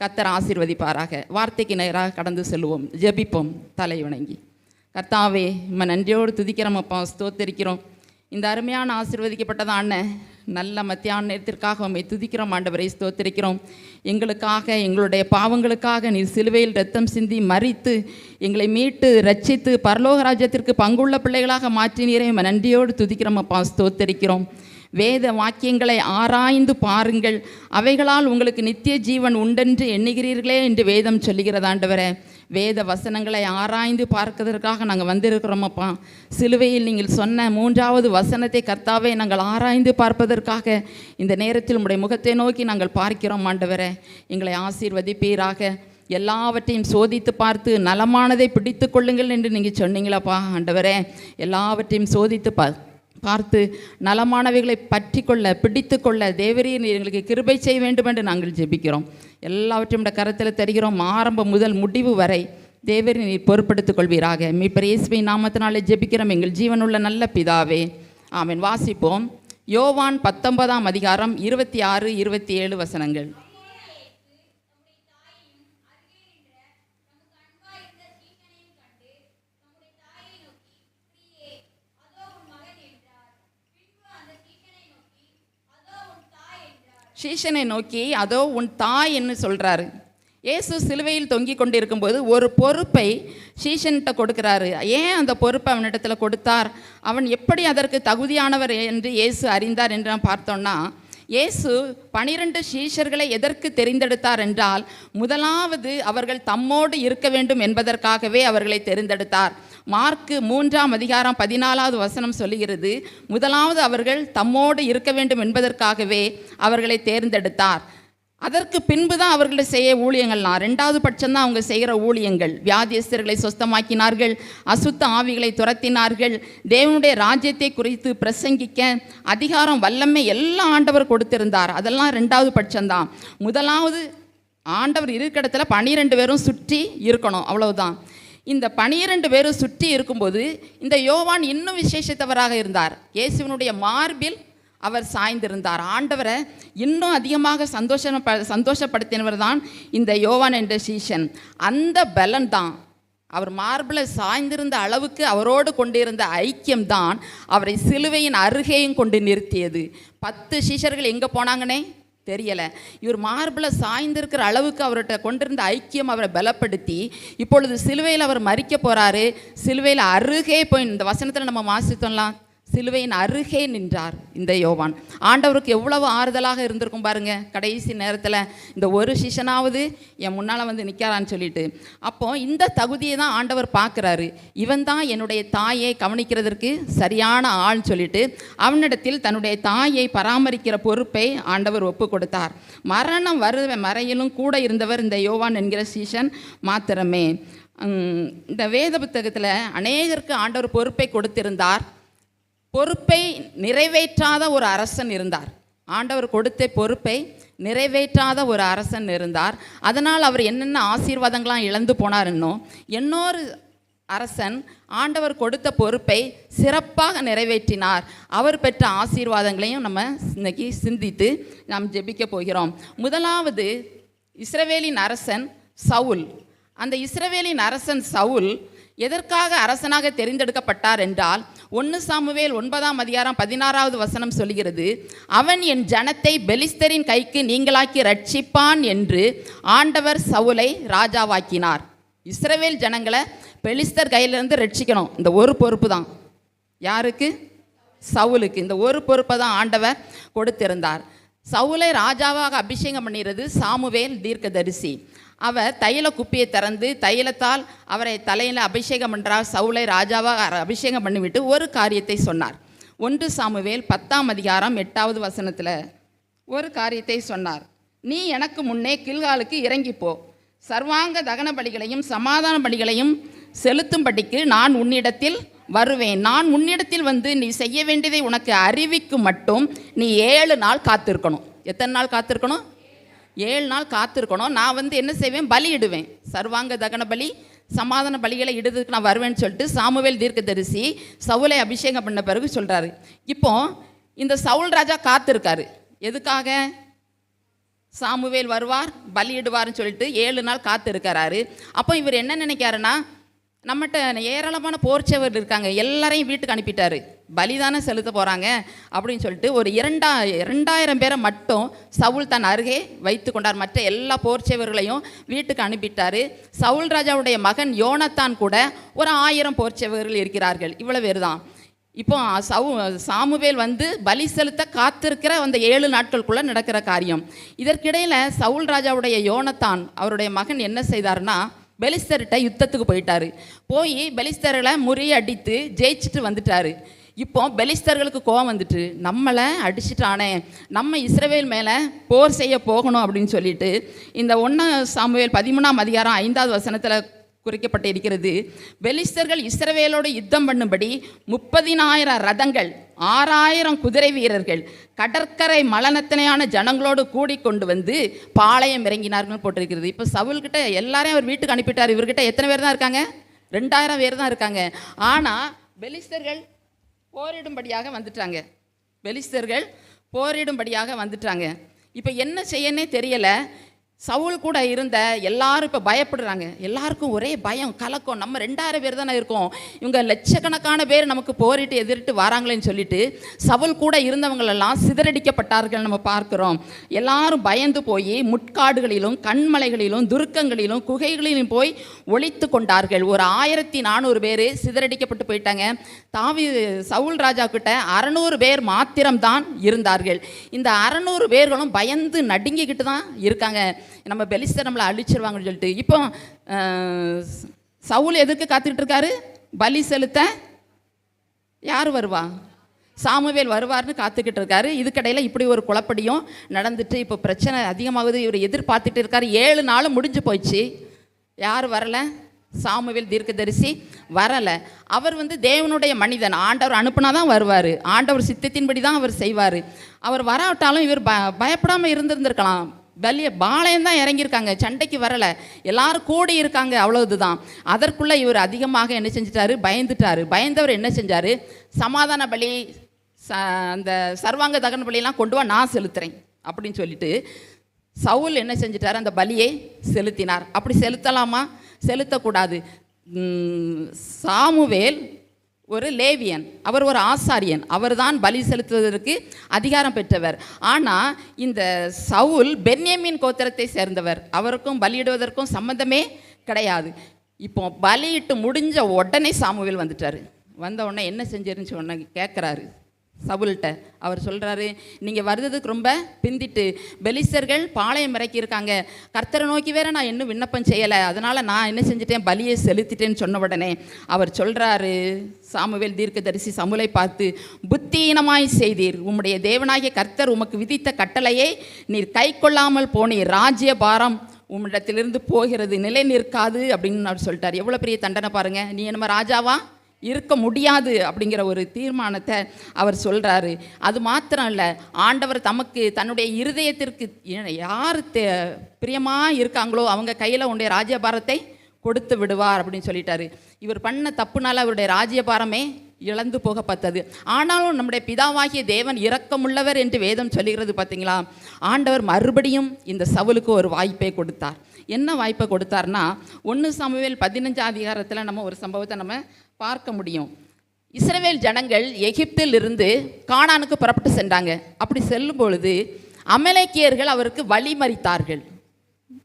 கத்தர் ஆசீர்வதிப்பாராக. வார்த்தைக்கு நேராக கடந்து செல்வோம் ஜெபிப்போம். தலை வணங்கி. கர்த்தாவே நம்ம நன்றியோடு துதிக்கிறோம் அப்பா ஸ்தோத்தரிக்கிறோம். இந்த அருமையான ஆசீர்வதிக்கப்பட்டதான நல்ல மத்தியான நேரத்திற்காக உம்மை துதிக்கிறோம் ஆண்டவரை ஸ்தோத்திரிக்கிறோம். எங்களுக்காக எங்களுடைய பாவங்களுக்காக நீர் சிலுவையில் ரத்தம் சிந்தி மறித்து எங்களை மீட்டு ரட்சித்து பரலோக ராஜ்யத்திற்கு பங்குள்ள பிள்ளைகளாக மாற்றினீரே உம்மை நன்றியோடு துதிக்கிறோம் அப்பா ஸ்தோத்தரிக்கிறோம். வேத வாக்கியங்களை ஆராய்ந்து பாருங்கள். அவைகளால் உங்களுக்கு நித்திய ஜீவன் உண்டென்று எண்ணுகிறீர்களே என்று வேதம் சொல்லுகிறதாண்டவரே வேத வசனங்களை ஆராய்ந்து பார்க்கிறதற்காக நாங்கள் வந்திருக்கிறோமப்பா. சிலுவையில் நீங்கள் சொன்ன மூன்றாவது வசனத்தை கர்த்தாவே நாங்கள் ஆராய்ந்து பார்ப்பதற்காக இந்த நேரத்தில் உடைய முகத்தை நோக்கி நாங்கள் பார்க்கிறோம் ஆண்டவரே. எங்களை ஆசீர்வதிப்பீராக. எல்லாவற்றையும் சோதித்து பார்த்து நலமானதை பிடித்து கொள்ளுங்கள் என்று நீங்கள் சொன்னீங்களப்பா ஆண்டவரே. எல்லாவற்றையும் சோதித்து பா பார்த்து நலமானவைகளை பற்றி கொள்ள பிடித்து கொள்ள தேவரீர் எங்களுக்கு கிருபை செய்ய வேண்டும் என்று நாங்கள் ஜெபிக்கிறோம். எல்லாவற்றையும் உடைய கரத்தில் தருகிறோம். ஆரம்பம் முதல் முடிவு வரை தேவரி நீர் பொறுப்படுத்திக் கொள்வீராக. மீப்பர் இயேசுவை நாமத்தினாலே ஜெபிக்கிறோம். எங்கள் ஜீவனுள்ள நல்ல பிதாவே. ஆமென். வாசிப்போம். யோவான் பத்தொன்பதாம் அதிகாரம் இருபத்தி ஆறு இருபத்தி ஏழு வசனங்கள். சீஷனை நோக்கி அதோ உன் தாய் என்று சொல்கிறாரு இயேசு சிலுவையில் தொங்கி கொண்டிருக்கும்போது ஒரு பொறுப்பை சீஷன்கிட்ட கொடுக்குறாரு. ஏன் அந்த பொறுப்பை அவனிடத்தில் கொடுத்தார்? அவன் எப்படி அதற்கு தகுதியானவர் என்று இயேசு அறிந்தார்? என்று நாம் பார்த்தோம்னா இயேசு பனிரெண்டு சீஷர்களை எதற்கு தெரிந்தெடுத்தார் என்றால் முதலாவது அவர்கள் தம்மோடு இருக்க வேண்டும் என்பதற்காகவே அவர்களை தெரிந்தெடுத்தார். மார்க்கு மூன்றாம் அதிகாரம் பதினாலாவது வசனம் சொல்லுகிறது முதலாவது அவர்கள் தம்மோடு இருக்க வேண்டும் என்பதற்காகவே அவர்களை தேர்ந்தெடுத்தார். அதற்கு பின்பு தான் அவர்களை செய்ய ஊழியங்கள்லாம். ரெண்டாவது பட்சம்தான் அவங்க செய்கிற ஊழியங்கள். வியாதியஸ்தர்களை சொஸ்தமாக்கினார்கள் அசுத்த ஆவிகளை துரத்தினார்கள். தேவனுடைய ராஜ்யத்தை குறித்து பிரசங்கிக்க அதிகாரம் வல்லமை எல்லா ஆண்டவர் கொடுத்திருந்தார். அதெல்லாம் ரெண்டாவது பட்சம்தான். முதலாவது ஆண்டவர் இருக்கிற இடத்துல பன்னிரெண்டு பேரும் சுற்றி இருக்கணும். அவ்வளவுதான். இந்த பனிரெண்டு பேரும் சுற்றி இருக்கும்போது இந்த யோவான் இன்னும் விசேஷத்தவராக இருந்தார். இயேசுவனுடைய மார்பில் அவர் சாய்ந்திருந்தார். ஆண்டவரை இன்னும் அதிகமாக சந்தோஷ சந்தோஷப்படுத்தினவர் தான் இந்த யோவான் என்ற சீஷன். அந்த பலன் தான் அவர் மார்பில் சாய்ந்திருந்த அளவுக்கு அவரோடு கொண்டிருந்த ஐக்கியம்தான் அவரை சிலுவையின் அருகேயும் கொண்டு நிறுத்தியது. பத்து சீஷர்கள் எங்கே போனாங்கன்னே தெரியலை. இவர் மார்பில் சாய்ந்திருக்கிற அளவுக்கு அவர்கிட்ட கொண்டிருந்த ஐக்கியம் அவரை பலப்படுத்தி இப்பொழுது சிலுவையில் அவர் மறிக்க போகிறாரு சிலுவையில் அருகே போய் இந்த வசனத்தில் நம்ம வாசித்தோம்லாம். சிலுவையின் அருகே நின்றார் இந்த யோவான். ஆண்டவருக்கு எவ்வளவு ஆறுதலாக இருந்திருக்கும் பாருங்க. கடைசி நேரத்தில் இந்த ஒரு சிஷனாவது என் முன்னால் வந்து நிற்கிறான்னு சொல்லிட்டு. அப்போ இந்த தகுதியை தான் ஆண்டவர் பார்க்குறாரு. இவன் தான் என்னுடைய தாயை கவனிக்கிறதற்கு சரியான ஆள்னு சொல்லிட்டு அவனிடத்தில் தன்னுடைய தாயை பராமரிக்கிற பொறுப்பை ஆண்டவர் ஒப்பு கொடுத்தார் மரணம் வருவ மறையிலும் கூட இருந்தவர் இந்த யோவான் என்கிற சீஷன் மாத்திரமே. இந்த வேத புத்தகத்தில் அநேகருக்கு ஆண்டவர் பொறுப்பை கொடுத்திருந்தார். பொறுப்பை நிறைவேற்றாத ஒரு அரசன் இருந்தார். ஆண்டவர் கொடுத்த பொறுப்பை நிறைவேற்றாத ஒரு அரசன் இருந்தார். அதனால் அவர் என்னென்ன ஆசீர்வாதங்களாம் இழந்து போனார் இன்னும் இன்னொரு அரசன் ஆண்டவர் கொடுத்த பொறுப்பை சிறப்பாக நிறைவேற்றினார். அவர் பெற்ற ஆசீர்வாதங்களையும் நம்ம இன்னைக்கு சிந்தித்து நாம் ஜெபிக்க போகிறோம். முதலாவது இஸ்ரவேலின் அரசன் சவுல். அந்த இஸ்ரவேலின் அரசன் சவுல் எதற்காக அரசனாக தெரிந்தெடுக்கப்பட்டார் என்றால் ஒன்று சாமுவேல் ஒன்பதாம் அதிகாரம் பதினாறாவது வசனம் சொல்கிறது அவன் என் ஜனத்தை பெலிஸ்தரின் கைக்கு நீங்களாக்கி ரட்சிப்பான் என்று ஆண்டவர் சவுலை ராஜாவாக்கினார். இஸ்ரவேல் ஜனங்களை பெலிஸ்தர் கையிலிருந்து ரட்சிக்கணும் இந்த ஒரு பொறுப்பு தான். யாருக்கு? சவுலுக்கு. இந்த ஒரு பொறுப்பை தான் ஆண்டவர் கொடுத்திருந்தார். சவுலை ராஜாவாக அபிஷேகம் பண்ணிடுறது சாமுவேல் தீர்க்கதரிசி. அவர் தைல குப்பியை திறந்து தைலத்தால் அவரை தலையில் அபிஷேகம் பண்ணுறார் சவுலை ராஜாவாக அபிஷேகம் பண்ணிவிட்டு ஒரு காரியத்தை சொன்னார். ஒன்று சாமுவேல் பத்தாம் அதிகாரம் எட்டாவது வசனத்தில் ஒரு காரியத்தை சொன்னார். நீ எனக்கு முன்னே கில்காலுக்கு இறங்கிப் போ. சர்வாங்க தகன பலிகளையும் சமாதான பலிகளையும் செலுத்தும்படிக்கு நான் உன்னிடத்தில் வருவேன். நான் உன்னிடத்தில் வந்து நீ செய்ய வேண்டியதை உனக்கு அறிவிக்கும் மட்டும் நீ ஏழு நாள் காத்திருக்கணும். எத்தனை நாள் காத்திருக்கணும்? ஏழு நாள் காத்திருக்கணும். நான் வந்து என்ன செய்வேன்? பலியிடுவேன் சர்வாங்க தகன பலி சமாதான பலிகளை இடுறதுக்கு நான் வருவேன்னு சொல்லிட்டு சாமுவேல் தீர்க்கதரிசி சவுலை அபிஷேகம் பண்ண பிறகு சொல்கிறாரு இப்போ இந்த சவுல் ராஜா காத்திருக்காரு. எதுக்காக? சாமுவேல் வருவார் பலியிடுவார்னு சொல்லிட்டு ஏழு நாள் காத்திருக்கிறாரு. அப்போ இவர் என்ன நினைக்காருன்னா நம்மகிட்ட ஏராளமான போர்ச்சவர் இருக்காங்க. எல்லாரையும் வீட்டுக்கு அனுப்பிட்டாரு. பலிதானே செலுத்த போகிறாங்க அப்படின்னு சொல்லிட்டு ஒரு இரண்டா இரண்டாயிரம் பேரை மட்டும் சவுல் தன் அருகே வைத்து கொண்டார். மற்ற எல்லா போர்ச்சேவர்களையும் வீட்டுக்கு அனுப்பிட்டார். சவுல் ராஜாவுடைய மகன் யோனத்தான் கூட ஒரு ஆயிரம் போர்ச்சேவர்கள் இருக்கிறார்கள். இவ்வளோ பேர் தான் இப்போ சவு சாமுவேல் வந்து பலி செலுத்த காத்திருக்கிற அந்த ஏழு நாட்களுக்குள்ளே நடக்கிற காரியம். இதற்கிடையில் சவுல் ராஜாவுடைய யோனத்தான் அவருடைய மகன் என்ன செய்தார்னா பெலிஸ்தர்கிட்ட யுத்தத்துக்கு போயிட்டாரு. போய் பெலிஸ்தர்களை முறியடித்து ஜெயிச்சுட்டு வந்துட்டாரு. இப்போ பெலிஸ்தர்களுக்கு கோவம் வந்துட்டு நம்மளை அடிச்சிட்டானே நம்ம இஸ்ரவேல் மேலே போர் செய்ய போகணும் அப்படின்னு சொல்லிட்டு இந்த ஒன்று சாமுவேல் பதிமூணாம் அதிகாரம் ஐந்தாவது வசனத்தில் குறிக்கப்பட்டு இருக்கிறது பெலிஸ்தர்கள் இஸ்ரவேலோடு யுத்தம் பண்ணும்படி முப்பதினாயிரம் ரதங்கள் ஆறாயிரம் குதிரை வீரர்கள் கடற்கரை மலனத்தனையான ஜனங்களோடு கூடி கொண்டு வந்து பாளையம் இறங்கினார்கள் போட்டிருக்கிறது. இப்போ சவுல்கிட்ட எல்லாரையும் அவர் வீட்டுக்கு அனுப்பிட்டார். இவர்கிட்ட எத்தனை பேர் தான் இருக்காங்க? ரெண்டாயிரம் பேர் தான் இருக்காங்க. ஆனால் பெலிஸ்தர்கள் போரிடும்படியாக வந்துட்டாங்க. பெலிஸ்தர்கள் போரிடும்படியாக வந்துட்டாங்க. இப்போ என்ன செய்யன்னே தெரியலை. சவுல் கூட இருந்த எல்லாரும் இப்போ பயப்படுறாங்க. எல்லாருக்கும் ஒரே பயம் கலக்கம். நம்ம ரெண்டாயிரம் பேர் தானே இருக்கோம். இவங்க லட்சக்கணக்கான பேர் நமக்கு போரிட்டு எதிர்த்து வராங்களேன்னு சொல்லிட்டு சவுல் கூட இருந்தவங்களெல்லாம் சிதறடிக்கப்பட்டார்கள் நம்ம பார்க்குறோம். எல்லாரும் பயந்து போய் முட்காடுகளிலும் கண்மலைகளிலும் துருக்கங்களிலும் குகைகளிலும் போய் ஒழித்து கொண்டார்கள். ஒரு ஆயிரத்தி நானூறு பேர் சிதறடிக்கப்பட்டு போயிட்டாங்க. தாவி சவுல் ராஜா கிட்ட அறநூறு பேர் மாத்திரம்தான் இருந்தார்கள். இந்த அறநூறு பேர்களும் பயந்து நடுங்கிக்கிட்டு தான் இருக்காங்க. நம்ம பெலிஸ்தர் நம்மளை அழிச்சிருவாங்கன்னு சொல்லிட்டு. இப்போ சவுல் எதுக்கு காத்துக்கிட்டு இருக்காரு பலி செலுத்த யார் வருவா? சாமுவேல் வருவார்னு காத்துக்கிட்டு இருக்காரு இதுக்கடையில் இப்படி ஒரு குழப்படியும் நடந்துட்டு இப்போ பிரச்சனை அதிகமாகுது. இவர் எதிர்பார்த்துட்டு இருக்காரு. ஏழு நாளும் முடிஞ்சு போயிடுச்சு. யார் வரலை? சாமுவேல் தீர்க்கதரிசி வரலை. அவர் வந்து தேவனுடைய மனிதன். ஆண்டவர் அனுப்புனா தான் வருவார். ஆண்டவர் சித்தத்தின்படி தான் அவர் செய்வார். அவர் வராவிட்டாலும் இவர் ப பயப்படாமல் இருந்திருந்திருக்கலாம். பலிய பாளையம் தான் இறங்கியிருக்காங்க. சண்டைக்கு வரலை. எல்லாரும் கூடி இருக்காங்க. அவ்வளவுதான். அதற்குள்ளே இவர் அதிகமாக என்ன செஞ்சிட்டாரு? பயந்துட்டாரு. பயந்தவர் என்ன செஞ்சார்? சமாதான பலி ச அந்த சர்வாங்க தகன பலியெல்லாம் கொண்டு வா நான் செலுத்துகிறேன் அப்படின்னு சொல்லிட்டு சவுல் என்ன செஞ்சிட்டார்? அந்த பலியை செலுத்தினார். அப்படி செலுத்தலாமா? செலுத்தக்கூடாது. சாமுவேல் ஒரு லேவியன் அவர் ஒரு ஆசாரியன் அவர்தான் பலி செலுத்துவதற்கு அதிகாரம் பெற்றவர். ஆனால் இந்த சவுல் பென்யமின் கோத்திரத்தை சேர்ந்தவர். அவருக்கும் பலியிடுவதற்கும் சம்மந்தமே கிடையாது. இப்போ பலியிட்டு முடிஞ்ச உடனே சாமுவேல் வந்துட்டார். வந்த உடனே என்ன செஞ்சிருன்னு உடனே கேட்குறாரு சவுல்கிட்ட அவர் சொல்கிறாரு நீங்கள் வருதுக்கு ரொம்ப பிந்திட்டு பெலிஸ்தர்கள் பாளையம் இறக்கியிருக்காங்க கர்த்தரை நோக்கி வேற நான் இன்னும் விண்ணப்பம் செய்யலை. அதனால் நான் என்ன செஞ்சிட்டேன்? பலியை செலுத்திட்டேன்னு சொன்ன உடனே அவர் சொல்கிறாரு சாமுவேல் தீர்க்கதரிசி சமுலை பார்த்து புத்தீனமாய் செய்தீர். உம்முடைய தேவனாகிய கர்த்தர் உமக்கு விதித்த கட்டளையை நீர் கை கொள்ளாமல் போனீர். ராஜ்ய பாரம் உம்மிடத்திலிருந்து போகிறது. நிலை நிற்காது. அப்படின்னு அவர் சொல்லிட்டார். எவ்வளோ பெரிய தண்டனை பாருங்க. நீ என்னமோ ராஜாவா? இருக்க முடியாது அப்படிங்கிற ஒரு தீர்மானத்தை அவர் சொல்கிறாரு அது மாத்திரம் இல்லை ஆண்டவர் தமக்கு தன்னுடைய இருதயத்திற்கு யார் தே பிரியமாக இருக்காங்களோ அவங்க கையில் உடைய ராஜ்யபாரத்தை கொடுத்து விடுவார் அப்படின்னு சொல்லிட்டாரு. இவர் பண்ண தப்புனால அவருடைய ராஜ்யபாரமே இழந்து போக பார்த்தது ஆனாலும் நம்முடைய பிதாவாகிய தேவன் இரக்கமுள்ளவர் என்று வேதம் சொல்லுகிறது பார்த்தீங்களா ஆண்டவர் மறுபடியும் இந்த சவுலுக்கு ஒரு வாய்ப்பை கொடுத்தார். என்ன வாய்ப்பை கொடுத்தார்னா ஒன்று சமவேல் பதினஞ்சாம் அதிகாரத்தில் நம்ம ஒரு சம்பவத்தை நம்ம பார்க்க முடியும். இஸ்ரவேல் ஜனங்கள் எகிப்தில் இருந்து கானானுக்கு புறப்பட்டு சென்றாங்க. அப்படி செல்லும் பொழுது அமலேக்கியர்கள் அவருக்கு வழிமறித்தார்கள்.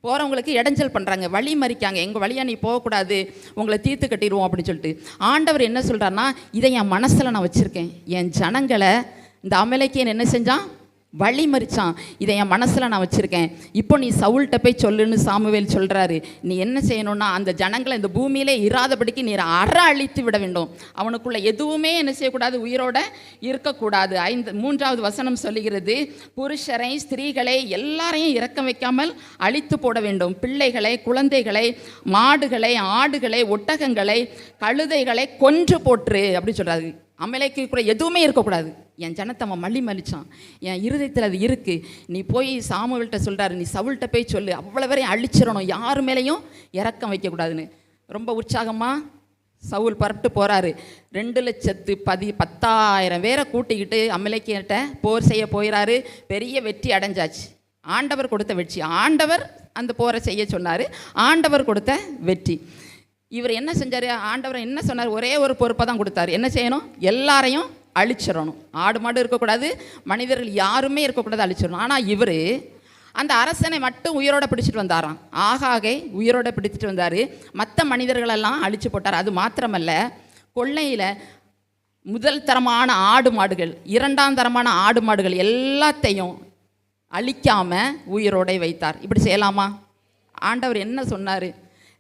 போகிறவங்களுக்கு இடைஞ்சல் பண்ணுறாங்க வழி மறிக்காங்க எங்கள் வழியாக நீ போகக்கூடாது. உங்களை தீர்த்து கட்டிடுவோம் அப்படின்னு சொல்லிட்டு. ஆண்டவர் என்ன சொல்கிறாருன்னா இதை என் மனசில் நான் வச்சுருக்கேன். என் ஜனங்களை இந்த அமலேக்கியன் என்ன செஞ்சான்? வழி மறிச்சான் இதை என் மனசில் நான் வச்சுருக்கேன். இப்போ நீ சவுல்கிட்ட போய் சொல்லுன்னு சாமுவேல் சொல்கிறாரு நீ என்ன செய்யணும்னா அந்த ஜனங்களை இந்த பூமியிலே இராதபடிக்கு நீர் அற அழித்து விட வேண்டும். அவனுக்குள்ளே எதுவுமே என்ன செய்யக்கூடாது? உயிரோட இருக்கக்கூடாது. ஐந்து மூன்றாவது வசனம் சொல்லுகிறது புருஷரை ஸ்திரீகளை எல்லாரையும் இறக்கம் வைக்காமல் அழித்து போட வேண்டும். பிள்ளைகளை குழந்தைகளை மாடுகளை ஆடுகளை ஒட்டகங்களை கழுதைகளை கொன்று போற்று. அப்படின்னு சொல்கிறாரு அமலைக்கு கூட எதுவுமே இருக்கக்கூடாது. என் ஜனத்தை அவன் மல்லி மலிச்சான் என் இருதயத்தில் அது இருக்குது நீ போய் சாமுவல்கிட்ட சொல்கிறாரு நீ சவுல்கிட்ட போய் சொல்லு. அவ்வளோ வரையும் அழிச்சிடணும். யார் மேலேயும் இறக்கம் வைக்கக்கூடாதுன்னு. ரொம்ப உற்சாகமாக சவுல் பரப்பிட்டு போகிறாரு ரெண்டு லட்சத்து பதி பத்தாயிரம் பேரை கூட்டிக்கிட்டு அமலைக்கிட்ட போர் செய்ய போயிறாரு. பெரிய வெற்றி அடைஞ்சாச்சு. ஆண்டவர் கொடுத்த வெற்றி. ஆண்டவர் அந்த போரை செய்ய சொன்னார். ஆண்டவர் கொடுத்த வெற்றி. இவர் என்ன செஞ்சார்? ஆண்டவர் என்ன சொன்னார்? ஒரே ஒரு பொறுப்பை தான் கொடுத்தாரு. என்ன செய்யணும்? எல்லாரையும் அழிச்சிடணும். ஆடு மாடு இருக்கக்கூடாது மனிதர்கள் யாருமே இருக்கக்கூடாது அழிச்சிடணும். ஆனால் இவர் அந்த அரசனை மட்டும் உயிரோட பிடிச்சிட்டு வந்தாராம். ஆகாகை உயிரோட பிடிச்சிட்டு வந்தார். மற்ற மனிதர்களெல்லாம் அழிச்சு போட்டார். அது மாத்திரமல்ல கொள்ளையில் முதல் தரமான ஆடு மாடுகள் இரண்டாம் தரமான ஆடு மாடுகள் எல்லாத்தையும் அழிக்காமல் உயிரோட வைத்தார். இப்படி செய்யலாமா? ஆண்டவர் என்ன சொன்னார்?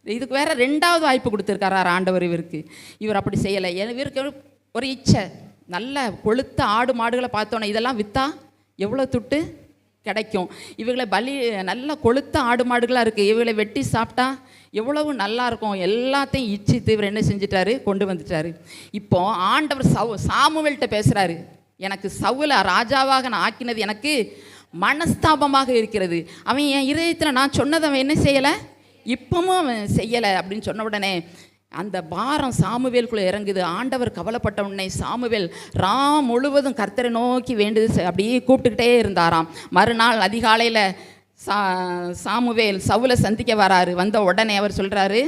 இதுக்கு வேற ரெண்டாவது வாய்ப்பு கொடுத்துருக்காரு ஆண்டவர் இவருக்கு. இவர் அப்படி செய்யலை. இவருக்கு ஒரு இச்சை. நல்ல கொளுத்த ஆடு மாடுகளை பார்த்தோன்னே இதெல்லாம் விற்றா எவ்வளோ துட்டு கிடைக்கும்? இவங்களை பலி நல்ல கொளுத்த ஆடு மாடுகளாக இருக்குது இவங்களை வெட்டி சாப்பிட்டா எவ்வளவு நல்லா இருக்கும். எல்லாத்தையும் இச்சித்து இவர் என்ன செஞ்சிட்டாரு? கொண்டு வந்துட்டாரு. இப்போ ஆண்டவர் சவு சாமுவேல்கிட்ட பேசுகிறாரு எனக்கு சவுல ராஜாவாக நான் ஆக்கினது எனக்கு மனஸ்தாபமாக இருக்கிறது. அவன் என் இதயத்தில் நான் சொன்னதை அவன் என்ன செய்யலை? இப்பவும் அவன் செய்யலை அப்படின்னு சொன்ன உடனே அந்த பாரம் சாமுவேலுக்குள்ளே இறங்குது. ஆண்டவர் கவலைப்பட்ட உடனே சாமுவேல் ராம் முழுவதும் கர்த்தரை நோக்கி வேண்டுது அப்படியே கூப்பிட்டுக்கிட்டே இருந்தாராம். மறுநாள் அதிகாலையில் சா சாமுவேல் சவுலை சந்திக்க வராரு. வந்த உடனே அவர் சொல்கிறாரு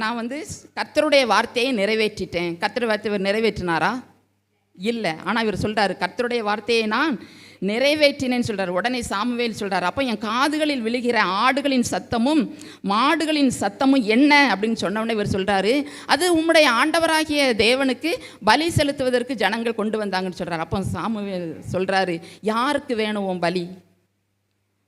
நான் வந்து கர்த்தருடைய வார்த்தையை நிறைவேற்றிட்டேன். கர்த்தர் வார்த்தை இவர் நிறைவேற்றினாரா? இல்லை. ஆனால் இவர் சொல்கிறாரு கர்த்தருடைய வார்த்தையை நான் நிறைவேற்றினேன்னு சொல்கிறார் உடனே சாமுவேல் சொல்கிறார் அப்போ என் காதுகளில் விழுகிற ஆடுகளின் சத்தமும் மாடுகளின் சத்தமும் என்ன? அப்படின்னு சொன்னவுடனே இவர் சொல்கிறாரு அது உம்முடைய ஆண்டவராகிய தேவனுக்கு பலி செலுத்துவதற்கு ஜனங்கள் கொண்டு வந்தாங்கன்னு சொல்கிறார் அப்போ சாமுவேல் சொல்கிறாரு யாருக்கு வேணும் உன் பலி?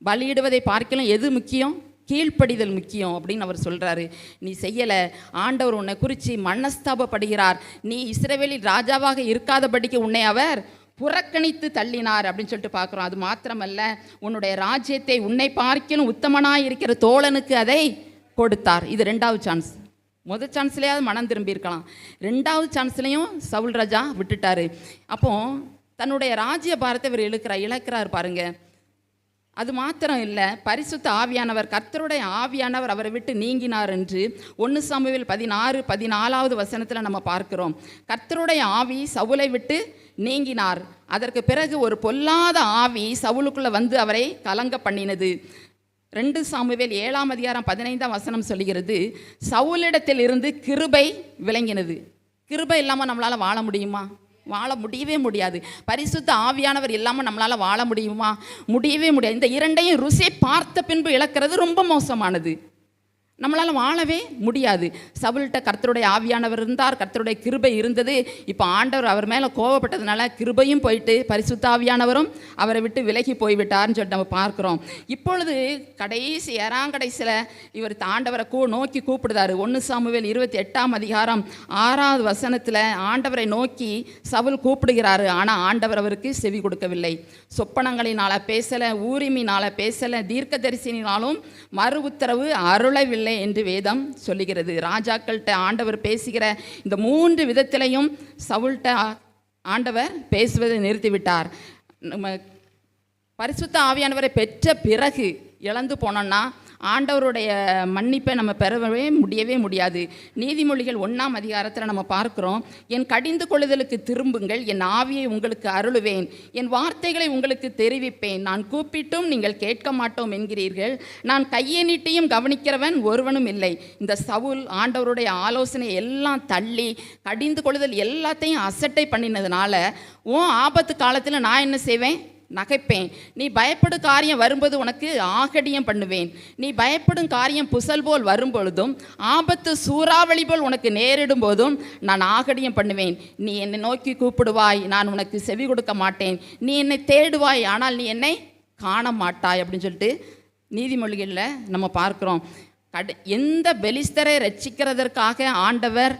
பலியிடுவதை பார்க்கலாம். எது முக்கியம்? கீழ்ப்படிதல் முக்கியம். அப்படின்னு அவர் சொல்கிறாரு நீ செய்யலை. ஆண்டவர் உன்னை குறித்து மனஸ்தாபப்படுகிறார். நீ இஸ்ரேவேலில் ராஜாவாக இருக்காதபடிக்கு உன்னை அவர் புறக்கணித்து தள்ளினார் அப்படின்னு சொல்லிட்டு பார்க்குறோம். அது மாத்திரமல்ல உன்னுடைய ராஜ்யத்தை உன்னை பார்க்கிலும் உத்தமனாக இருக்கிற தோழனுக்கு அதை கொடுத்தார். இது ரெண்டாவது சான்ஸ் முதல் சான்ஸ்லேயாவது மனம் திரும்பியிருக்கலாம் ரெண்டாவது சான்ஸ்லேயும் சவுல் ராஜா விட்டுட்டாரு. அப்போ தன்னுடைய ராஜ்ய பாரத்தை இவர் இழுக்கிறார் இழக்கிறார் பாருங்கள் அது மாத்திரம் இல்லை பரிசுத்த ஆவியானவர் கர்த்தருடைய ஆவியானவர் அவரை விட்டு நீங்கினார் என்று ஒன்று சாமுவேல் பதினாறு பதினாலாவது வசனத்தில் நம்ம பார்க்கிறோம். கர்த்தருடைய ஆவி சவுலை விட்டு நீங்கினார். அதற்கு பிறகு ஒரு பொல்லாத ஆவி சவுலுக்குள்ளே வந்து அவரை கலங்க பண்ணினது. ரெண்டு சாமுவேல் ஏழாம் அதிகாரம் பதினைந்தாம் வசனம் சொல்கிறது சவுலிடத்தில் இருந்து கிருபை விளங்கினது. கிருபை இல்லாமல் நம்மளால் வாழ முடியுமா? வாழ முடியவே முடியாது. பரிசுத்த ஆவியானவர் இல்லாமல் நம்மளால் வாழ முடியுமா? முடியவே முடியாது. இந்த இரண்டையும் ருசியை பார்த்த பின்பு இழக்கிறது ரொம்ப மோசமானது. நம்மளால் வாழவே முடியாது. சவுல்கிட்ட கர்த்தருடைய ஆவியானவர் இருந்தார் கர்த்தருடைய கிருபை இருந்தது. இப்போ ஆண்டவர் அவர் மேலே கோவப்பட்டதுனால கிருபையும் போயிட்டு பரிசுத்த ஆவியானவரும் அவரை விட்டு விலகி போய்விட்டார்னு சொல்லிட்டு நம்ம பார்க்குறோம். இப்பொழுது கடைசி ஏறாங்கடைசியில் இவர் ஆண்டவரை கூ நோக்கி கூப்பிடுதாரு. ஒன்று சாமுவேல் இருபத்தி எட்டாம் அதிகாரம் ஆறாவது வசனத்தில் ஆண்டவரை நோக்கி சவுல் கூப்பிடுகிறாரு. ஆனால் ஆண்டவர் அவருக்கு செவி கொடுக்கவில்லை. சொப்பனங்களினால் பேசலை ஊரிமினால் பேசலை தீர்க்கதரிசினாலும் மறு உத்தரவு அருளவில்லை. என்று வேதம் சொல்லுகிறது. ராஜாக்கள்கிட்ட ஆண்டவர் பேசுகிற இந்த மூன்று விதத்திலையும் சவுல்கிட்ட ஆண்டவர் பேசுவதை நிறுத்திவிட்டார். நம்ம பரிசுத்த ஆவியானவரை பெற்ற பிறகு இழந்து போனோன்னா ஆண்டவருடைய மன்னிப்பை நம்ம பெறவே முடியவே முடியாது. நீதிமொழிகள் ஒன்றாம் அதிகாரத்தில் நம்ம பார்க்குறோம் என் கடிந்து கொள்ளுதலுக்கு திரும்புங்கள் என் ஆவியை உங்களுக்கு அருளுவேன் என் வார்த்தைகளை உங்களுக்கு தெரிவிப்பேன். நான் கூப்பிட்டும் நீங்கள் கேட்க மாட்டோம் என்கிறீர்கள். நான் கையை நீட்டியும் கவனிக்கிறவன் ஒருவனும் இல்லை. இந்த சவுல் ஆண்டவருடைய ஆலோசனை எல்லாம் தள்ளி கடிந்து கொள்ளுதல் எல்லாத்தையும் அசட்டை பண்ணினதுனால உன் ஆபத்து காலத்தில் நான் என்ன செய்வேன்? நகைப்பேன். நீ பயப்படும் காரியம் வரும்போது உனக்கு ஆகடியம் பண்ணுவேன். நீ பயப்படும் காரியம் புசல் போல் வரும்பொழுதும் ஆபத்து சூறாவளி போல் உனக்கு நேரிடும் போதும் நான் ஆகடியம் பண்ணுவேன். நீ என்னை நோக்கி கூப்பிடுவாய் நான் உனக்கு செவி கொடுக்க மாட்டேன். நீ என்னை தேடுவாய் ஆனால் நீ என்னை காண மாட்டாய் அப்படின்னு சொல்லிட்டு நீதிமொழிகளில் நம்ம பார்க்குறோம். கடு எந்த பெலிஸ்தரை ரட்சிக்கிறதற்காக ஆண்டவர்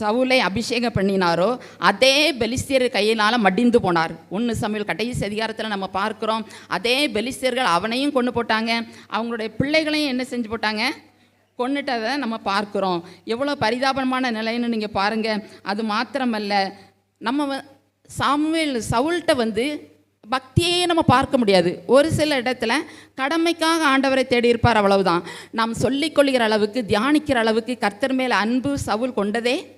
சவுலை அபிஷேகம் பண்ணினாரோ அதே பெலிஸ்தியர் கையினால் மடிந்து போனார். ஒன்று சமையல் கடைசி அதிகாரத்தில் நம்ம பார்க்குறோம் அதே பெலிஸ்தியர்கள் அவனையும் கொண்டு போட்டாங்க. அவங்களுடைய பிள்ளைகளையும் என்ன செஞ்சு போட்டாங்க? கொண்டுட்டதை நம்ம பார்க்குறோம். எவ்வளோ பரிதாபமான நிலைன்னு நீங்கள் பாருங்கள் அது மாத்திரமல்ல நம்ம வ- சாமுவேல் சவுல்கிட்ட வந்து பக்தியே நம்ம பார்க்க முடியாது. ஒரு சில இடத்துல கடமைக்காக ஆண்டவரை தேடி இருப்பார் அவ்வளவுதான். நாம் சொல்லிக்கொள்கிற அளவுக்கு தியானிக்கிற அளவுக்கு கர்த்தர் மேல் அன்பு சவுல் கொண்டதே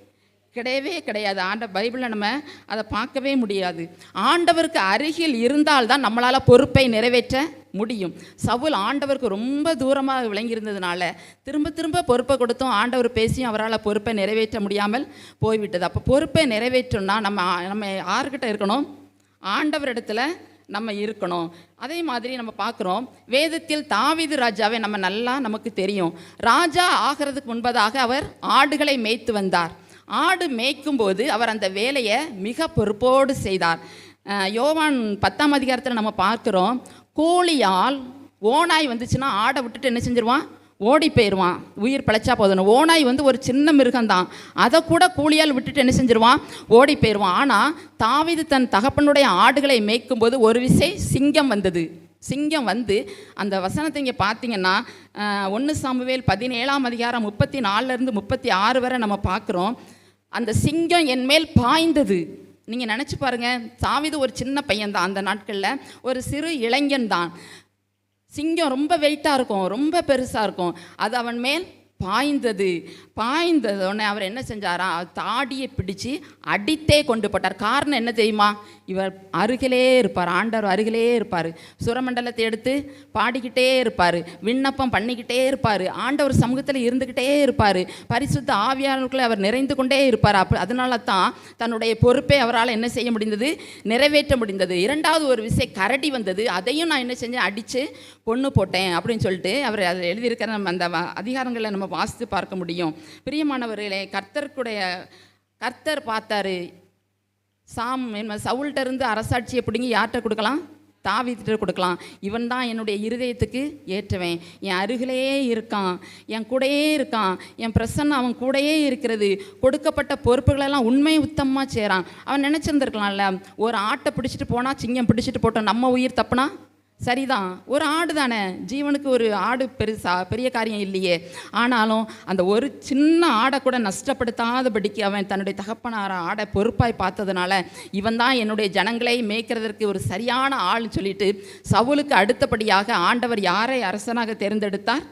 கிடையவே கிடையாது. ஆண்ட பைபிளில் நம்ம அதை பார்க்கவே முடியாது. ஆண்டவருக்கு அருகில் இருந்தால்தான் நம்மளால் பொறுப்பை நிறைவேற்ற முடியும். சவுல் ஆண்டவருக்கு ரொம்ப தூரமாக விளங்கியிருந்ததுனால திரும்ப திரும்ப பொறுப்பை கொடுத்தும் ஆண்டவர் பேசியும் அவரால் பொறுப்பை நிறைவேற்ற முடியாமல் போய்விட்டது. அப்போ பொறுப்பை நிறைவேற்றணும்னா நம்ம நம்ம யார்கிட்ட இருக்கணும்? ஆண்டவரிடத்துல நம்ம இருக்கணும். அதே மாதிரி நம்ம பார்க்குறோம் வேதத்தில் தாவிது ராஜாவை நம்ம நல்லா நமக்கு தெரியும். ராஜா ஆகிறதுக்கு முன்பதாக அவர் ஆடுகளை மேய்த்து வந்தார். ஆடு மேய்க்கும்போது அவர் அந்த வேலையை மிக பொறுப்போடு செய்தார். யோவான் பத்தாம் அதிகாரத்தில் நம்ம பார்க்குறோம் கோழியால் ஓனாய் வந்துச்சுன்னா ஆடை விட்டுட்டு என்ன செஞ்சிருவான்? ஓடி போயிடுவான். உயிர் பிழைச்சா போதும் ஓனாய் வந்து ஒரு சின்ன மிருகம்தான். அதை கூட கூலியால் விட்டுட்டு என்ன செஞ்சிருவான்? ஓடி போயிடுவான். ஆனால் தாவிது தன் தகப்பனுடைய ஆடுகளை மேய்க்கும்போது ஒரு விசை சிங்கம் வந்தது. சிங்கம் வந்து அந்த வசனத்தை இங்கே பார்த்தீங்கன்னா ஒன்று சாமுவேல் பதினேழாம் அதிகாரம் முப்பத்தி நாலுலேருந்து முப்பத்தி ஆறு வரை நம்ம பார்க்குறோம். அந்த சிங்கம் என் மேல் பாய்ந்தது. நீங்கள் நினச்சி பாருங்கள் சாவிது ஒரு சின்ன பையன்தான் அந்த நாட்களில். ஒரு சிறு இளைஞன் தான். சிங்கம் ரொம்ப வெயிட்டாக இருக்கும் ரொம்ப பெருசாக இருக்கும். அது அவன் மேல் பாய்ந்தது. பாய்ந்ததோடனே அவர் என்ன செஞ்சாரா? தாடியை பிடிச்சு அடித்தே கொண்டு போட்டார். காரணம் என்ன தெரியுமா? இவர் அருகிலே இருப்பார். ஆண்டவர் அருகிலே இருப்பார். சுரமண்டலத்தை எடுத்து பாடிக்கிட்டே இருப்பார். விண்ணப்பம் பண்ணிக்கிட்டே இருப்பார். ஆண்டவர் சமூகத்தில் இருந்துக்கிட்டே இருப்பார். பரிசுத்த ஆவியாளர்களை அவர் நிறைந்து கொண்டே இருப்பார். அப்போ அதனால தான் தன்னுடைய பொறுப்பை அவரால் என்ன செய்ய முடிந்தது? நிறைவேற்ற முடிந்தது. இரண்டாவது ஒரு விசை கரடி வந்தது. அதையும் நான் என்ன செஞ்சேன்? அடித்து பொண்ணு போட்டேன் அப்படின்னு சொல்லிட்டு அவர் அதில் எழுதியிருக்கிற நம்ம அந்த அதிகாரங்களை நம்ம வாசித்து பார்க்க முடியும். பிரியமானவர்களே கர்த்தருக்குடைய கர்த்தர் பார்த்தாரு. சாம் என்ன சவுல்கிட்ட இருந்து அரசாட்சியை பிடுங்கி யார்கிட்ட கொடுக்கலாம்? தாவீத்திட்ட கொடுக்கலாம். இவன் தான் என்னுடைய இருதயத்துக்கு ஏற்றவன். என் அருகிலேயே இருக்கான். என் கூடயே இருக்கான். என் பிரசன்ன அவன் கூடயே இருக்கிறது. கொடுக்கப்பட்ட பொறுப்புகளெல்லாம் உண்மை உத்தமமாக செய்கிறான் அவன் நினச்சிருந்துருக்கலாம்ல ஒரு ஆட்டை பிடிச்சிட்டு போனால் சிங்கம் பிடிச்சிட்டு போட்டோம் நம்ம உயிர் தப்புனா? சரிதான். ஒரு ஆடு தானே? ஜீவனுக்கு ஒரு ஆடு பெருசா பெரிய காரியம் இல்லையே. ஆனாலும் அந்த ஒரு சின்ன ஆடை கூட நஷ்டப்படுத்தாதபடிக்கு அவன் தன்னுடைய தகப்பனார ஆடை பொறுப்பாய் பார்த்ததுனால இவன் தான் என்னுடைய ஜனங்களை மேய்க்கிறதற்கு ஒரு சரியான ஆள்னு சொல்லிட்டு சவுலுக்கு அடுத்தபடியாக ஆண்டவர் யாரை அரசனாக தேர்ந்தெடுத்தார்?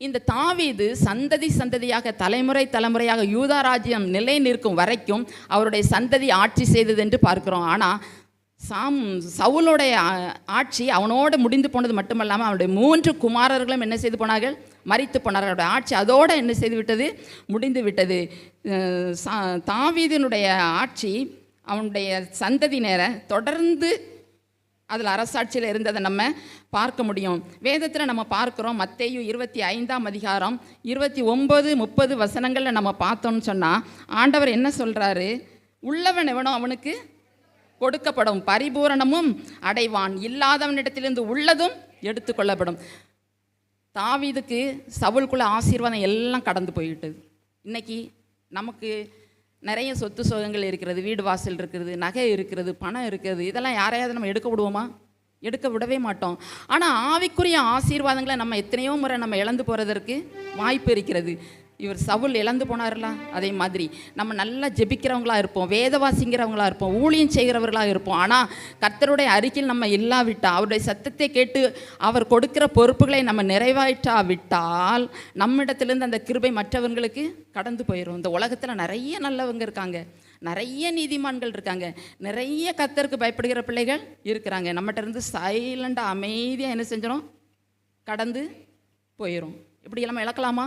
இந்த தாவீது சந்ததி சந்ததியாக தலைமுறை தலைமுறையாக யூதா ராஜ்யம் நிலை நிற்கும் வரைக்கும் அவருடைய சந்ததி ஆட்சி செய்தது என்று பார்க்கிறோம். ஆனால் சாம் சவுலுடைய ஆட்சி அவனோடு முடிந்து போனது மட்டுமல்லாமல் அவனுடைய மூன்று குமாரர்களும் என்ன செய்து போனார்கள்? மறித்து போனார்கள். அவருடைய ஆட்சி அதோடு என்ன செய்து விட்டது? முடிந்து விட்டது. சா- தாவீதினுடைய ஆட்சி அவனுடைய சந்ததியினரை தொடர்ந்து அதில் அரசாட்சியில் இருந்ததை நம்ம பார்க்க முடியும். வேதத்தில் நம்ம பார்க்குறோம். மத்தையும் இருபத்தி ஐந்தாம் அதிகாரம் இருபத்தி ஒம்பது முப்பது வசனங்களில் நம்ம பார்த்தோம்னு சொன்னால் ஆண்டவர் என்ன சொல்கிறாரு உள்ளவன் எவனோ அவனுக்கு கொடுக்கப்படும் பரிபூரணமும் அடைவான் இல்லாதவனிடத்திலிருந்து உள்ளதும் எடுத்துக்கொள்ளப்படும் தாவீதுக்கு சவுல்குள்ள ஆசீர்வாதம் எல்லாம் கடந்து போயிட்டது. இன்னைக்கு நமக்கு நிறைய சொத்து சுகங்கள் இருக்கிறது வீடு வாசல் இருக்கிறது நகை இருக்கிறது பணம் இருக்கிறது இதெல்லாம் யாரையாவது நம்ம எடுக்க விடுவோமா? எடுக்க விடவே மாட்டோம். ஆனால் ஆவிக்குரிய ஆசீர்வாதங்களை நம்ம எத்தனையோ முறை நம்ம இழந்து போகிறதற்கு வாய்ப்பு இருக்கிறது. இவர் சவுல் இழந்து போனார்லாம் அதே மாதிரி. நம்ம நல்லா ஜெபிக்கிறவங்களா இருப்போம். வேதவாசிங்கிறவங்களாக இருப்போம். ஊழியம் செய்கிறவர்களாக இருப்போம். ஆனால் கர்த்தருடைய அருகில் நம்ம இல்லாவிட்டால் அவருடைய சத்தத்தை கேட்டு அவர் கொடுக்கிற பொறுப்புகளை நம்ம நிறைவேற்றாவிட்டால் நம்மிடத்துலேருந்து அந்த கிருபை மற்றவர்களுக்கு கடந்து போயிடும் இந்த உலகத்தில் நிறைய நல்லவங்க இருக்காங்க. நிறைய நீதிமான்கள் இருக்காங்க. நிறைய கர்த்தருக்கு பயப்படுகிற பிள்ளைகள் இருக்கிறாங்க. நம்மகிட்ட இருந்து சைலண்டாக அமைதியாக என்ன செஞ்சிடும் கடந்து போயிடும் இப்படி எல்லாம் இழக்கலாமா?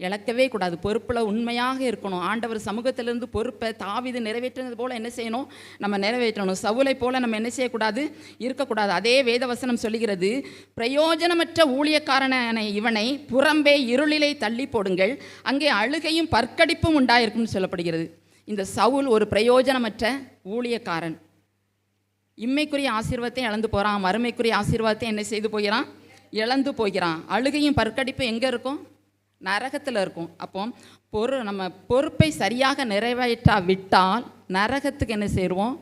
இழக்கவே கூடாது. பொறுப்பில் உண்மையாக இருக்கணும். ஆண்டவர் சமூகத்திலிருந்து பொறுப்பை தாவிது நிறைவேற்றினது போல் என்ன செய்யணும்? நம்ம நிறைவேற்றணும். சவுலை போல் நம்ம என்ன செய்யக்கூடாது? இருக்கக்கூடாது. அதே வேதவசனம் சொல்லுகிறது பிரயோஜனமற்ற ஊழியக்காரனான இவனை புறம்பே இருளிலே தள்ளி போடுங்கள். அங்கே அழுகையும் பற்கடிப்பும் உண்டாயிருக்கும்னு சொல்லப்படுகிறது. இந்த சவுல் ஒரு பிரயோஜனமற்ற ஊழியக்காரன். இம்மைக்குரிய ஆசீர்வாதத்தை இழந்து போகிறான் மறுமைக்குரிய ஆசீர்வாதத்தை என்ன செய்து போகிறான்? இழந்து போகிறான். அழுகையும் பற்கடிப்பு எங்கே இருக்கும்? நரகத்தில் இருக்கும். அப்போ பொறு நம்ம பொறுப்பை சரியாக நிறைவேற்றா விட்டால் நரகத்துக்கு என்ன செய்வோம்?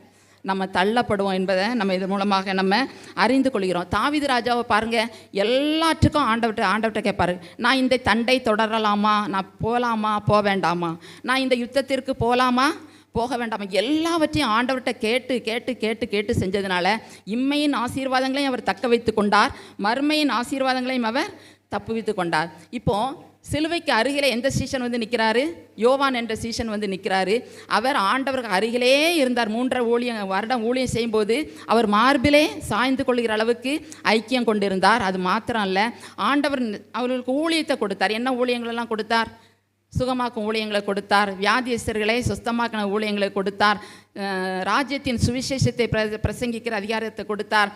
நம்ம தள்ளப்படுவோம் என்பதை நம்ம இது மூலமாக நம்ம அறிந்து கொள்கிறோம். தாவிது ராஜாவை பாருங்க எல்லாத்துக்கும் ஆண்டவர்கிட்ட ஆண்டவர்கிட்ட கேட்பாரு நான் இந்த தண்டை தொடரலாமா? நான் போகலாமா போக வேண்டாமா? நான் இந்த யுத்தத்திற்கு போகலாமா போக வேண்டாமா? எல்லாவற்றையும் ஆண்டவர்கிட்ட கேட்டு கேட்டு கேட்டு கேட்டு செஞ்சதுனால இம்மையின் ஆசீர்வாதங்களையும் அவர் தக்க வைத்து கொண்டார். மறுமையின் ஆசீர்வாதங்களையும் அவர் தப்புவித்து கொண்டார். இப்போது சிலுவைக்கு அருகிலே எந்த சீஷன் வந்து நிற்கிறாரு யோவான் என்ற சீசன் வந்து நிற்கிறாரு அவர் ஆண்டவருக்கு அருகிலே இருந்தார். மூன்றரை ஊழியம் வருடம் ஊழியம் செய்யும்போது அவர் மார்பிலே சாய்ந்து கொள்கிற அளவுக்கு ஐக்கியம் கொண்டிருந்தார். அது மாத்திரம் அல்ல ஆண்டவர் அவர்களுக்கு ஊழியத்தை கொடுத்தார். என்ன ஊழியங்களெல்லாம் கொடுத்தார்? சுகமாக்கும் ஊழியங்களை கொடுத்தார். வியாதியஸ்தர்களை சுத்தமாக்கின ஊழியங்களை கொடுத்தார். ராஜ்யத்தின் சுவிசேஷத்தை பிர பிரசங்கிக்கிற அதிகாரத்தை கொடுத்தார்.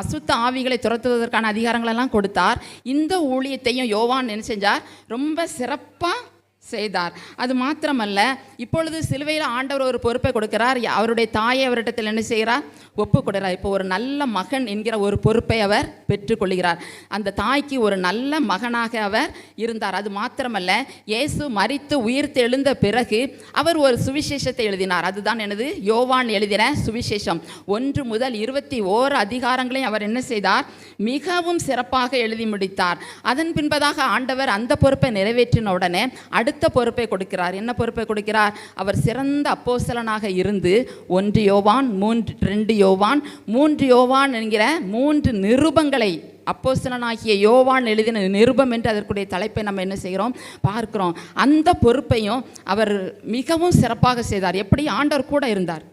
அசுத்த ஆவிகளை துரத்துவதற்கான அதிகாரங்களெல்லாம் கொடுத்தார். இந்த ஊழியத்தையும் யோவான் என்ன செஞ்சார்? ரொம்ப சிறப்பாக செய்தார். அது மாத்திரமல்ல இப்பொழுது சிலுவையில் ஆண்டவர் ஒரு பொறுப்பை கொடுக்கிறார். அவருடைய தாயை அவரிடத்தில் என்ன செய்கிறார்? ஒப்பு கொடுக்கிறார் இப்போ ஒரு நல்ல மகன் என்கிற ஒரு பொறுப்பை அவர் பெற்றுக்கொள்கிறார். அந்த தாய்க்கு ஒரு நல்ல மகனாக அவர் இருந்தார். அது மாத்திரமல்ல இயேசு மறித்து உயிர்த்து எழுந்த பிறகு அவர் ஒரு சுவிசேஷத்தை எழுதினார். அதுதான் எனது யோவான் எழுதின சுவிசேஷம். ஒன்று முதல் இருபத்தி ஓர் அதிகாரங்களையும் அவர் என்ன செய்தார்? மிகவும் சிறப்பாக எழுதி முடித்தார். அதன் பின்பதாக ஆண்டவர் அந்த பொறுப்பை நிறைவேற்றின உடனே அடுத்த அடுத்த பொறுப்பை கொடுக்கிறார். என்ன பொறுப்பை கொடுக்கிறார்? அவர் சிறந்த அப்போசலனாக இருந்து ஒன்று யோவான் மூன்று ரெண்டு யோவான் மூன்று யோவான் என்கிற மூன்று நிருபங்களை அப்போசலனாகிய யோவான் எழுதின நிருபம் என்று அதற்குடைய தலைப்பை நம்ம என்ன செய்கிறோம்? பார்க்கிறோம். அந்த பொறுப்பையும் அவர் மிகவும் சிறப்பாக செய்தார். எப்படி? ஆண்டவர் கூட இருந்தார்.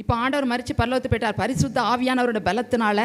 இப்போ ஆண்டவர் மறித்து பல்லவத்து போயிட்டார். பரிசுத்த ஆவியானவரோட பலத்தினால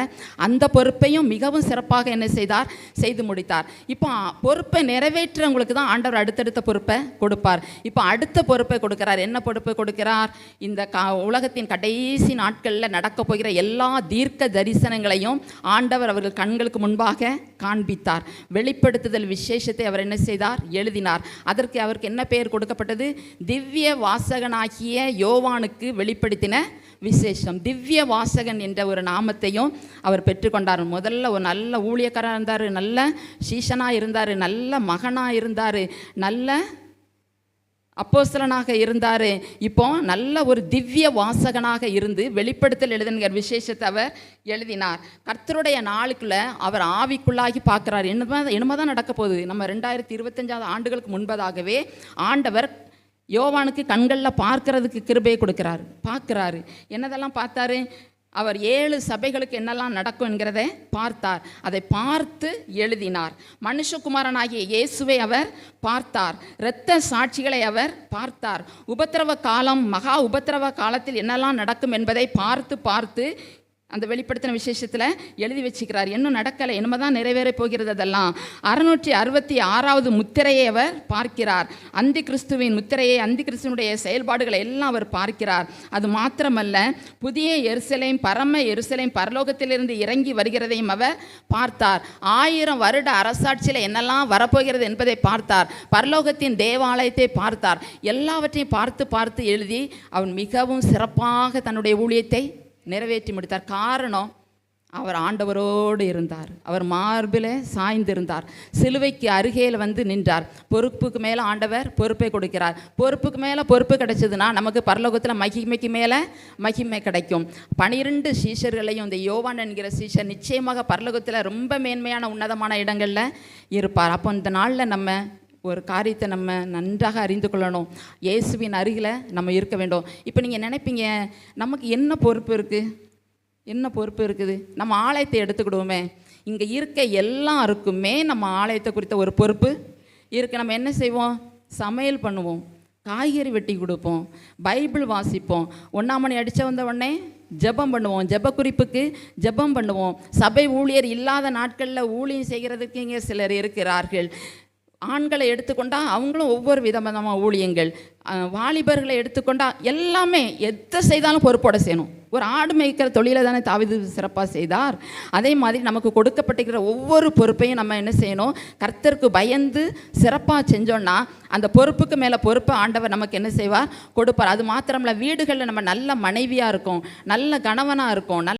அந்த பொறுப்பையும் மிகவும் சிறப்பாக என்ன செய்தார்? செய்து முடித்தார். இப்போ பொறுப்பை நிறைவேற்றுறவங்களுக்கு தான் ஆண்டவர் அடுத்தடுத்த பொறுப்பை கொடுப்பார். இப்போ அடுத்த பொறுப்பை கொடுக்கிறார். என்ன பொறுப்பை கொடுக்கிறார்? இந்த கா உலகத்தின் கடைசி நாட்களில் நடக்க போகிற எல்லா தீர்க்க தரிசனங்களையும் ஆண்டவர் அவர்கள் கண்களுக்கு முன்பாக காண்பித்தார். வெளிப்படுத்துதல் விசேஷத்தை அவர் என்ன செய்தார்? எழுதினார். அதற்கு அவருக்கு என்ன பெயர் கொடுக்கப்பட்டது? திவ்ய வாசகனாகிய யோவானுக்கு வெளிப்படுத்தின விசேஷம். திவ்ய வாசகன் என்ற ஒரு நாமத்தையும் அவர் பெற்றுக்கொண்டார். முதல்ல ஒரு நல்ல ஊழியக்காராக இருந்தார் நல்ல சீஷனாக இருந்தார் நல்ல மகனாக இருந்தார் நல்ல அப்போஸ்தலனாக இருந்தார். இப்போ நல்ல ஒரு திவ்ய வாசகனாக இருந்து வெளிப்படுத்தல் எழுதுங்கிற விசேஷத்தை அவர் எழுதினார். கர்த்தருடைய நாளுக்குள்ள அவர் ஆவிக்குள்ளாகி பார்க்குறார். என்னமா என்னமா தான் நடக்க போகுது நம்ம ரெண்டாயிரத்தி இருபத்தஞ்சாவது ஆண்டுகளுக்கு முன்பதாகவே ஆண்டவர் யோவானுக்கு கண்களில் பார்க்கறதுக்கு கிருபையை கொடுக்குறாரு. பார்க்குறாரு. என்னதெல்லாம் பார்த்தாரு? அவர் ஏழு சபைகளுக்கு என்னெல்லாம் நடக்கும் என்கிறதை பார்த்தார். அதை பார்த்து எழுதினார். மனுஷகுமாரனாகிய இயேசுவை அவர் பார்த்தார். இரத்த சாட்சிகளை அவர் பார்த்தார். உபத்திரவ காலம் மகா உபத்திரவ காலத்தில் என்னெல்லாம் நடக்கும் என்பதை பார்த்து பார்த்து அந்த வெளிப்படுத்தின விசேஷத்தில் எழுதி வச்சுக்கிறார். இன்னும் நடக்கலை? இனிமே தான் நிறைவேற போகிறது அதெல்லாம்? அறுநூற்றி அறுபத்தி ஆறாவது முத்திரையை அவர் பார்க்கிறார். அந்தி கிறிஸ்துவின் முத்திரையை அந்தி கிறிஸ்துவனுடைய செயல்பாடுகளை எல்லாம் அவர் பார்க்கிறார். அது மாத்திரமல்ல புதிய எருசலேம் பரம எருசலேம் பரலோகத்திலிருந்து இறங்கி வருகிறதையும் அவர் பார்த்தார். ஆயிரம் வருட அரசாட்சியில் என்னெல்லாம் வரப்போகிறது என்பதை பார்த்தார். பரலோகத்தின் தேவாலயத்தை பார்த்தார். எல்லாவற்றையும் பார்த்து பார்த்து எழுதி அவன் மிகவும் சிறப்பாக தன்னுடைய ஊழியத்தை நிறைவேற்றி முடித்தார். காரணம் அவர் ஆண்டவரோடு இருந்தார். அவர் மார்பில் சாய்ந்திருந்தார். சிலுவைக்கு அருகேல வந்து நின்றார். பொறுப்புக்கு மேலே ஆண்டவர் பொறுப்பை கொடுக்கிறார். பொறுப்புக்கு மேலே பொறுப்பு கிடைச்சதுன்னா நமக்கு பரலோகத்தில் மகிமைக்கு மேலே மகிமை கிடைக்கும். பனிரெண்டு சீஷர்களையும் இந்த யோவான் என்கிற சீஷர் நிச்சயமாக பரலோகத்தில் ரொம்ப மேன்மையான உன்னதமான இடங்களில் இருப்பார். அப்போ இந்த நாளில் நம்ம ஒரு காரியத்தை நம்ம நன்றாக அறிந்து கொள்ளணும். இயேசுவின் அருகில் நம்ம இருக்க வேண்டும். இப்போ நீங்கள் நினைப்பீங்க நமக்கு என்ன பொறுப்பு இருக்குது என்ன பொறுப்பு இருக்குது? நம்ம ஆலயத்தை எடுத்துக்கிடுவோமே. இங்கே இருக்க எல்லாருக்குமே நம்ம ஆலயத்தை குறித்த ஒரு பொறுப்பு இருக்குது நம்ம என்ன செய்வோம்? சமையல் பண்ணுவோம். காய்கறி வெட்டி கொடுப்போம். பைபிள் வாசிப்போம். ஒன்றாம் மணி அடித்த வந்த உடனே ஜெபம் பண்ணுவோம். ஜெப குறிப்புக்கு ஜெபம் பண்ணுவோம். சபை ஊழியர் இல்லாத நாட்களில் ஊழியம் செய்கிறதுக்கு இங்கே சிலர் இருக்கிறார்கள். ஆண்களை எடுத்துக்கொண்டால் அவங்களும் ஒவ்வொரு விதமான ஊழியங்கள். வாலிபர்களை எடுத்துக்கொண்டால் எல்லாமே எதை செய்தாலும் பொறுப்போட செய்யணும். ஒரு ஆடு மேய்க்கிற தொழிலை தானே தாவிது சிறப்பாக செய்தார். அதே மாதிரி நமக்கு கொடுக்கப்பட்டிருக்கிற ஒவ்வொரு பொறுப்பையும் நம்ம என்ன செய்யணும்? கர்த்தருக்கு பயந்து சிறப்பாக செஞ்சோன்னா அந்த பொறுப்புக்கு மேலே பொறுப்பு ஆண்டவர் நமக்கு என்ன செய்வார்? கொடுப்பார். அது மாத்திரமில்ல வீடுகளில் நம்ம நல்ல மனைவியாக இருக்கும் நல்ல கணவனாக இருக்கும் நல்ல